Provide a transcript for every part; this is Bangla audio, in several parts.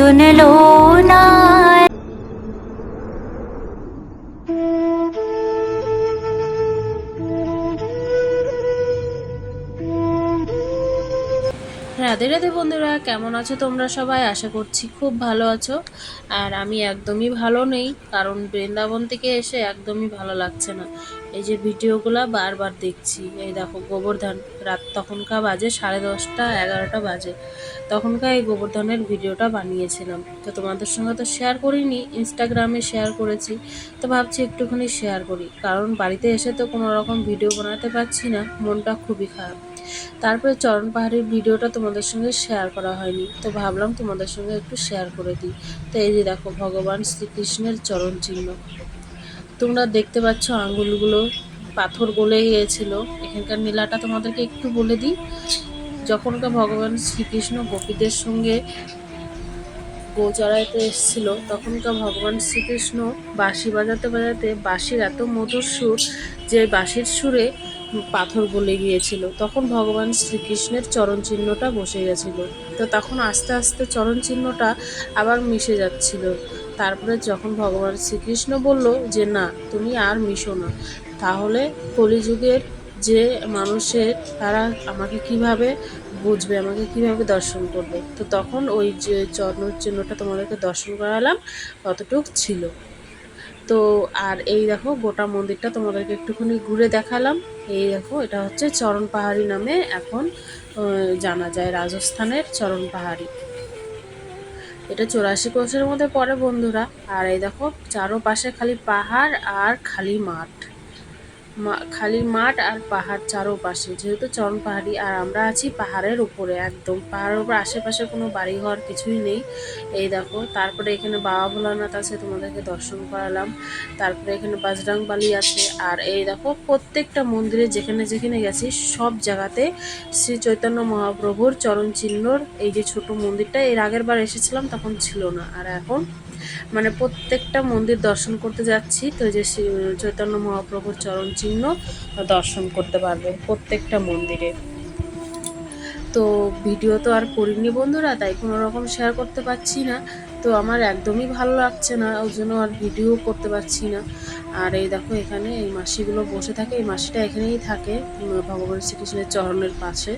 సునలోనా রাধে রাধে বন্ধুরা, কেমন আছো তোমরা সবাই? আশা করছি খুব ভালো আছো। আর আমি একদমই ভালো নেই, কারণ বৃন্দাবন থেকে এসে একদমই ভালো লাগছে না। এই যে ভিডিওগুলো বারবার দেখছি, এই দেখো গোবর্ধন, রাত তখনকার বাজে সাড়ে দশটা, এগারোটা বাজে। তখনকার এই গোবর্ধনের ভিডিওটা বানিয়েছিলাম। তো তোমাদের সঙ্গে তো শেয়ার করিনি ইনস্টাগ্রামে শেয়ার করেছি, তো ভাবছি একটুখানি শেয়ার করি। কারণ বাড়িতে এসে তো কোনো রকম ভিডিও বানাতে পারছি না, মনটা খুবই খারাপ। তারপরে চরণ পাহাড়ির ভিডিওটা তোমাদের সঙ্গে শেয়ার করা হয়নি। তো ভাবলাম তোমাদের সঙ্গে একটু শেয়ার করে দিই। তো এই যে দেখো, ভগবান শ্রীকৃষ্ণের চরণ চিহ্ন। তোমরা দেখতে পাচ্ছ আঙ্গুলগুলো পাথর গলে গিয়েছিল। এখানকার নীলাটা তোমাদেরকে একটু বলে দিই। যখনকার ভগবান শ্রীকৃষ্ণ গোপীদের সঙ্গে গোচরাইতে এসেছিল, তখনকার ভগবান শ্রীকৃষ্ণ বাঁশি বাজাতে বাজাতে বাঁশির এত মধুর সুর যে বাঁশির সুরে পাথর গলে গিয়েছিল। তখন ভগবান শ্রীকৃষ্ণের চরণ চিহ্নটা বসে গেছিল। তো তখন আস্তে আস্তে চরণ চিহ্নটা আবার মিশে যাচ্ছিল। তারপরে যখন ভগবান শ্রীকৃষ্ণ বলল যে, না, তুমি আর মিশো না। তাহলে কলিযুগের যে মানুষের তারা আমাকে কীভাবে বুঝবে, আমাকে কীভাবে দর্শন করবে? তো তখন ওই যে চরণ চিহ্নটা তোমাদেরকে দর্শন করালাম, ততটুক ছিল। তো আর এই দেখো, গোটা মন্দিরটা তোমাদেরকে একটুখানি ঘুরে দেখালাম। এই দেখো, এটা হচ্ছে চরণ পাহাড়ি নামে এখন জানা যায় রাজস্থানের চরণ পাহাড়ি। এটা চৌরাশি কোষের মধ্যে পড়ে বন্ধুরা। আর এই দেখো, চারোপাশে খালি পাহাড় আর খালি মাঠ। খালি মাঠ আর পাহাড় চারোপাশে যেহেতু চরণ পাহাড়ি, আর আমরা আছি পাহাড়ের উপরে একদম। পাহাড়ের উপর আশেপাশে কোনো বাড়ি ঘর কিছুই নেই। এই দেখো, তারপরে এখানে বাবা ভোলানাথ আছে, তোমাদেরকে দর্শন করালাম। তারপরে এখানে বাজরাং বালি আছে, আর এই দেখো, প্রত্যেকটা মন্দিরে যেখানে যেখানে গেছি, সব জায়গাতে শ্রী চৈতন্য মহাপ্রভুর চরণ চিহ্নর এই যে ছোট মন্দিরটা, এর আগের বার এসেছিলাম, তখন ছিল না। আর এখন মানে প্রত্যেকটা মন্দির দর্শন করতে যাচ্ছি, তো যে চৈতন্য মহাপ্রভুর চরণ চিহ্ন দর্শন করতে পারবে প্রত্যেকটা মন্দিরে। তো ভিডিও তো আর করিনি বন্ধুরা, তাই কোনো রকম শেয়ার করতে পারছি না। তো আমার একদমই ভালো লাগছে না, ওই জন্য আর ভিডিও করতে পারছি না। আর এই দেখো এখানে এই মাসিগুলো বসে থাকে, এই মাসিটা এখানেই থাকে ভগবান শ্রীকৃষ্ণের চরণের পাশে।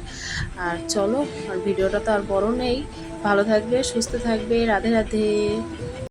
আর চলো, আর ভিডিওটা তো আর বড় নেই। ভালো থাকবে, সুস্থ থাকবে, রাধে রাধে।